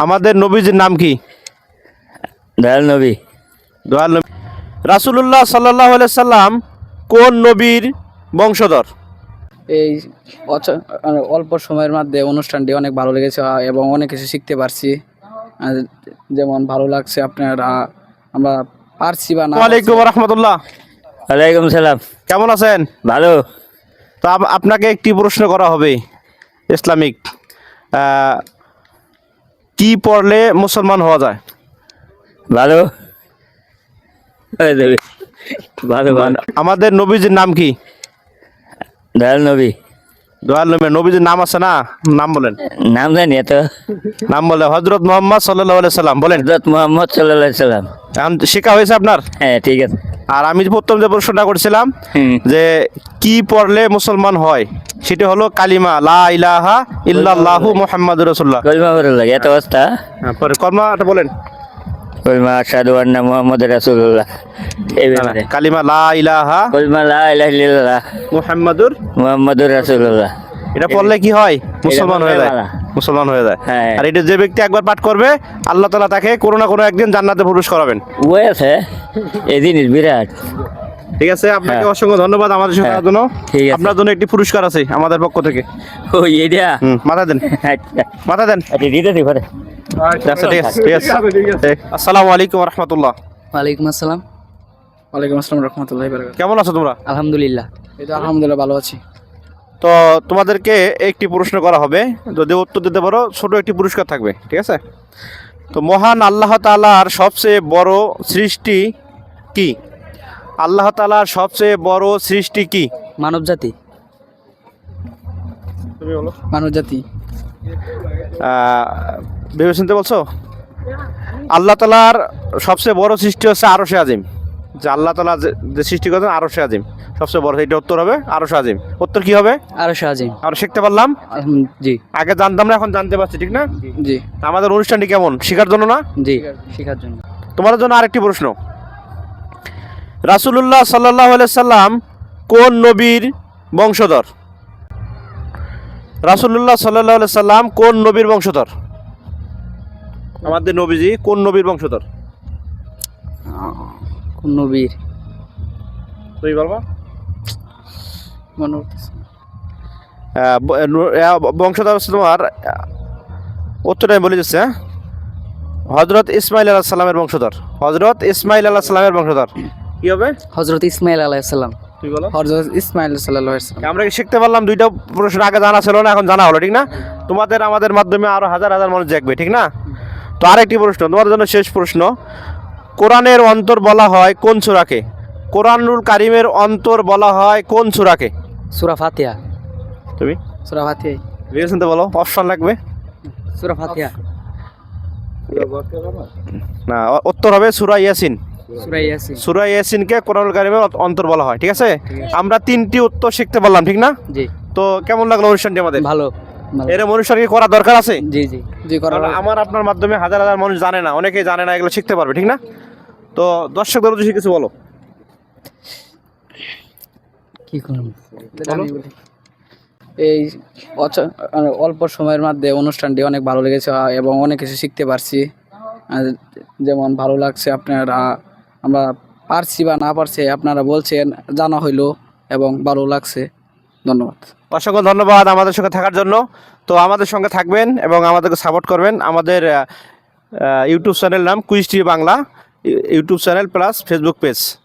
আমাদের নবীজির নাম কি? দয়াল নবী। দয়াল নবী। রাসুল্লাহ সাল্লাহ সাল্লাম কোন নবীর বংশধর? এই অল্প সময়ের মধ্যে অনুষ্ঠানটি অনেক ভালো লেগেছে এবং অনেক কিছু শিখতে পারছি। যেমন ভালো লাগছে আপনারা আমরা পারছি বা না ওয়ালাইকুম রহমতুল্লাহ। ওয়ালাইকুম সালাম। কেমন আছেন? ভালো। তো আপ- আপনাকে একটি প্রশ্ন করা হবে ইসলামিক। কি পড়লে মুসলমান হওয়া যায়? ভালো। ভালো ভালো। আমাদের নবীজির নাম কি? দয়াল নবী। দয়াল নবী নবীজির নাম আছে না? নাম বলেন। নাম জানি এত। নাম বলে হজরত মোহাম্মদ সাল্লাহ সাল্লাম বলেন। হজরত মোহাম্মদ সাল্লাহ সাল্লাম। এখন শেখা হয়েছে আপনার? হ্যাঁ ঠিক আছে। আর আমি প্রথম যে প্রশ্নটা করছিলাম যে কি পড়লে মুসলমান হয় সেটা হলো কালিমা লা ইলাহা ইল্লাল্লাহু মুহাম্মাদুর রাসূলুল্লাহ। কলমা ভালো লাগে এত অবস্থা হ্যাঁ, পরে কর্মাটা বলেন। কলমা আসাদু আন্না মোহাম্মদ রাসূলুল্লাহ। কালিমা লা ইলাহা কলমা লা ইলাহা ইল্লাল্লাহ। মুহাম্মাদুর মুহাম্মাদুর রাসূলুল্লাহ। এটা পড়লে কি হয়? মুসলমান হয়ে যায়। মুসলমান হয়ে যায়। হ্যাঁ। আর এটা যে ব্যক্তি একবার পাঠ করবে আল্লাহ তাআলা তাকে কোনো না কোনো একদিন জান্নাতে প্রবেশ করাবেন। ওই আছে। এই জিনিস বিরাট। ঠিক আছে আপনাকে হ্যাঁ। অসংখ্য ধন্যবাদ আমাদের সাথে হ্যাঁ, থাকার জন্য। ঠিক আছে। আপনার জন্য একটি পুরস্কার আছে আমাদের পক্ষ থেকে। ওই মাথা দেন। আচ্ছা। মাথা দেন। আচ্ছা দিতে পারে। আচ্ছা ঠিক আছে ঠিক আছে। আসসালামু আলাইকুম রহমতুল্লাহ ওয়ালাইকুম আসসালাম। ওয়ালাইকুম আসসালাম রহমতুল্লাহ বারকাত কেমন আছো তোমরা? আলহামদুলিল্লাহ। এই তো আলহামদুলিল্লাহ ভালো আছি। তো তোমাদেরকে একটি প্রশ্ন করা হবে। যদি উত্তর দিতে পারো ছোট একটি পুরস্কার থাকবে ঠিক আছে? তো মহান আল্লাহ তালার সবচেয়ে বড় সৃষ্টি কি? আল্লাহ তালার সবচেয়ে বড় সৃষ্টি কি? মানব জাতি তুমি বলো। মানব জাতি ভেবে শুনতে বলছো? আল্লাহ তালার সবচেয়ে বড় সৃষ্টি হচ্ছে আরশে আজিম। যে আল্লাহ তালা যে- সৃষ্টি করেছেন আরশে আজিম। সবচেয়ে বড় এটা উত্তর হবে আরশে আজিম। উত্তর কি হবে? আরও সাহায্য আমরা শিখতে পারলাম? জি। আগে জানতাম না এখন জানতে পারছি ঠিক না? জি। আমাদের অনুষ্ঠানটি কেমন? শেখার জন্য না? জি শেখার জন্য। তোমাদের জন্য আরেকটি প্রশ্ন। রাসুলুল্লাহ সাল্লাহ সাল্লাম কোন নবীর বংশধর? রাসুলুল্লাহ সাল্লাহ সাল্লাম কোন নবীর বংশধর? আমাদের নবীজি কোন নবীর বংশধর? নবীর। তুমি বলবা? মনে আহ, বংশধর হচ্ছে তোমার আমি বলে দিচ্ছি হ্যাঁ? হজরত ইসমাইল আল্লাহ সাল্লামের বংশধর। হজরত ইসমাইল আল্লাহ সাল্লামের বংশধর। কি হবে? হজরত ইসমাইল আলাইসাল্লাম তুমি বলো। হজরত ইসমাইল সাল্লাহ সাল্লাম আমরা কি শিখতে পারলাম? দুইটা প্রশ্ন আগে জানা ছিল না এখন জানা হলো ঠিক না? তোমাদের আমাদের মাধ্যমে আরও হাজার হাজার মানুষ দেখবে ঠিক না? তো আরেকটি প্রশ্ন তোমাদের জন্য শেষ প্রশ্ন। কোরআনের অন্তর বলা হয় কোন সূরাকে? কোরআনুল কারিমের অন্তর বলা হয় কোন সূরাকে? সুরা ফাতিয়া তুমি? সুরা ফাতিহা। ভেবে শুনতে বলো অপশন লাগবে? সুরা ফাতিহা। না? উত্তর হবে সূরা ইয়াসিন। সুরা ইয়াসিন। ইয়াসিনকে কোরআনুল কারিমের অন্তর বলা হয় ঠিক আছে। আমরা তিনটি উত্তর শিখতে পারলাম ঠিক না? জি। তো কেমন লাগল অনুষ্ঠানটি আমাদের? ভালো। ভালো। এরকম অনুষ্ঠান কি করা দরকার আছে? জি জি জি করা আমার আপনার মাধ্যমে হাজার হাজার মানুষ জানে না অনেকেই জানে না এগুলো শিখতে পারবে ঠিক না? তো দর্শকদের উদ্দেশ্যে কিছু বলো। কি করব এই মানে অল্প সময়ের মধ্যে অনুষ্ঠানটি অনেক ভালো লেগেছে এবং অনেক কিছু শিখতে পারছি। যেমন ভালো লাগছে আপনারা আমরা পারছি বা না পারছি আপনারা বলছেন জানা হইল এবং ভালো লাগছে। ধন্যবাদ। অসংখ্য ধন্যবাদ আমাদের সঙ্গে থাকার জন্য। তো আমাদের সঙ্গে থাকবেন এবং আমাদেরকে সাপোর্ট করবেন। আমাদের ইউটিউব চ্যানেল নাম quiz Bangla you- YouTube channel plus Facebook page